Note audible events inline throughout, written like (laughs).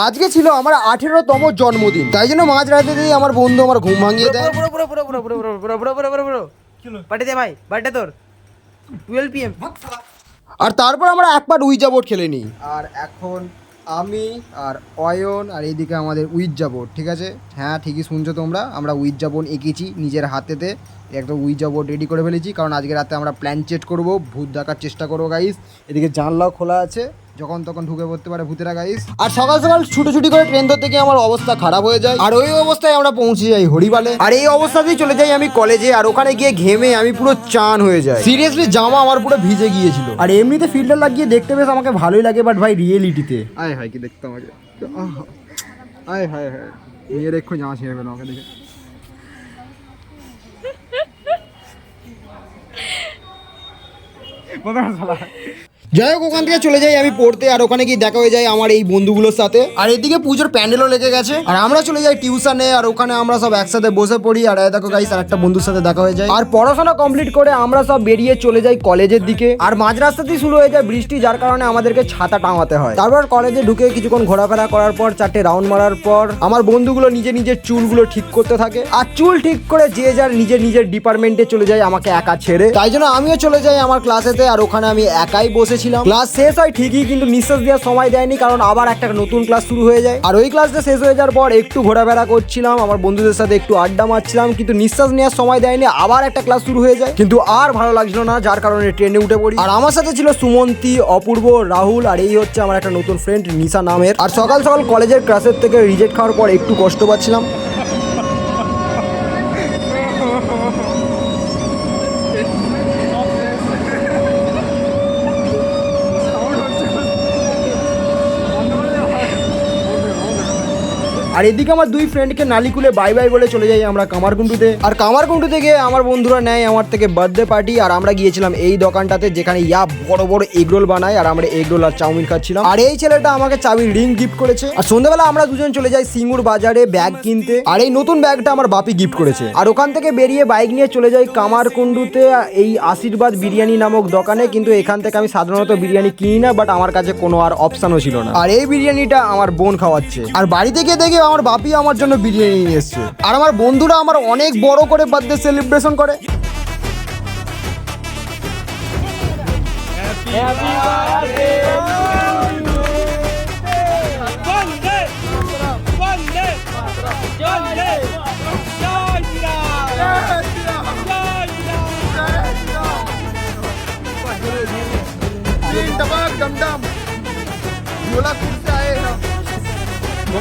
আজকে ছিল আমার আঠেরো তম জন্মদিন। তাই জন্য মাঝ রাতে দিয়ে আমার বন্ধু আমার ঘুম ভাঙিয়ে দেয়। পাঠিয়ে দে ভাই বার্থডে তোর। টুয়েলভ পিএম আর তারপর আমরা এক পাট উইজাবোর্ড খেলে নিই। আর এখন আমি আর অয়ন আর এইদিকে আমাদের উইজাবোর্ড ঠিক আছে? হ্যাঁ ঠিকই শুনছো তোমরা। আমরা উইজাবোর্ড এঁকেছি নিজের হাতেতে। একটা উইজাবোর্ড রেডি করে ফেলেছি। কারণ আজকে রাতে আমরা প্ল্যান চেট করব ভূত দেখার চেষ্টা করব গাইস এদিকে জানলাও খোলা আছে। যখন তখন ঢুকে পড়তে পারে ভূতেরা গাইস আর সকাল সকাল ছুটোছুটি করে ট্রেন ধরতে গিয়ে আমার অবস্থা খারাপ হয়ে যায়। আর ওই অবস্থায় আমরা পৌঁছে যাই হরিবালে। আর এই অবস্থাতেই চলে যাই আমি কলেজে আর ওখানে গিয়ে ঘেমে আমি পুরো চান হয়ে যাই। সিরিয়াসলি জামা আমার পুরো ভিজে গিয়েছিল। আর এমনিতে ফিল্টার লাগিয়ে দেখতে বেশ আমাকে ভালোই লাগে বাট ভাই রিয়েলিটিতে আয় হায় কি দেখতে আমাকে। আয় হায় হায়। মেয়ের এক্ষুনি জামা ছিঁড়ে ফেলো আমাকে দেখে। (laughs) যাই হোক, ওখান থেকে চলে যাই, আমি পড়তে, আর ওখানে গিয়ে দেখা হয়ে যায় আমার এই বন্ধুগুলোর সাথে। আর এদিকে পুজোর প্যান্ডেলও লেগে গেছে। আর আমরা চলে যাই টিউশনে, আর ওখানে আমরা সব একসাথে বসে পড়ি। আর দেখো গাইস আর একটা বন্ধুর সাথে দেখা হয়ে যায়। আর পড়াশোনা কমপ্লিট করে আমরা সব বেরিয়ে চলে যাই কলেজের দিকে। আর মাঝ রাস্তাতেই শুরু হয়ে যায় বৃষ্টি, যার কারণে আমাদেরকে ছাতা টাঙাতে হয়। তারপর কলেজে ঢুকে কিছুক্ষণ ঘোরাফেরা করার পর, চারটে রাউন্ড মারার পর, আমার বন্ধুগুলো নিজে নিজের চুলগুলো ঠিক করতে থাকে। আর চুল ঠিক করে যে যার নিজের নিজের ডিপার্টমেন্টে চলে যায়, আমাকে একা ছেড়ে। তাই জন্য আমিও চলে যাই আমার ক্লাসেতে আর ওখানে আমি একাই বসেছিলাম ক্লাস শেষ হয় ঠিকই, কিন্তু নিঃশ্বাস দেওয়ার সময় দেয়নি, কারণ আবার একটা নতুন ক্লাস শুরু হয়ে যায়। আর ওই ক্লাসটা শেষ হয়ে যাওয়ার পর একটু ঘোরাফেরা করছিলাম, আমার বন্ধুদের সাথে একটু আড্ডা মারছিলাম, কিন্তু নিঃশ্বাস নেওয়ার সময় দেয়নি, আবার একটা ক্লাস শুরু হয়ে যায়। কিন্তু আর ভালো লাগছিল না, যার কারণে ট্রেনে উঠে পড়ি। আর আমার সাথে ছিল সুমন্তি, অপূর্ব, রাহুল, আর এই হচ্ছে আমার একটা নতুন ফ্রেন্ড নিশা নামের। আর সকাল সকাল কলেজের ক্লাসের থেকে রিজেক্ট খাওয়ার পর একটু কষ্ট পাচ্ছিলাম। আর এদিকে আমার দুই ফ্রেন্ডকে নালিকুলে বাই বাই বলে চলে যাই আমরা কামারকুণ্ডুতে। আর কামারকুণ্ডুতে গিয়ে আমার বন্ধুরা নেয় আমার থেকে বার্থডে পার্টি আর আমরা গিয়েছিলাম এই দোকানটাতে যেখানে ইয়া বড় বড় এগরোল বানায়, আর আমরা এগরোল আর চাউমিন খাচ্ছিলাম। আর এই ছেলেটা আমাকে চাবির রিং গিফট করেছে। আর সন্ধ্যাবেলা আমরা দুজন চলে যাই সিঙ্গুর বাজারে ব্যাগ কিনতে। আর এই নতুন ব্যাগটা আমার বাপি গিফট করেছে। আর ওখান থেকে বেরিয়ে বাইক নিয়ে চলে যাই কামারকুণ্ডুতে, এই আশীর্বাদ বিরিয়ানি নামক দোকানে। কিন্তু এখান থেকে আমি সাধারণত বিরিয়ানি কিনি না বাট আমার কাছে কোনো আর অপশনও ছিল না। আর এই বিরিয়ানিটা আমার বোন খাওয়াচ্ছে। আর বাড়িতে গিয়ে দেখে আমার বাপি আমার জন্য বিরিয়ানি নিয়ে এসছে। আর আমার বন্ধুরা আমার অনেক বড় করে বার্থডে সেলিব্রেশন করে। বন্দে বন্দে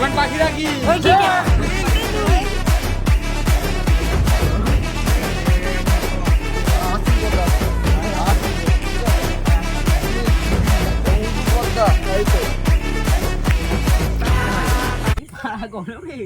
ওখানে পাখি রাখি। ওই ঠিক Agora eu ri.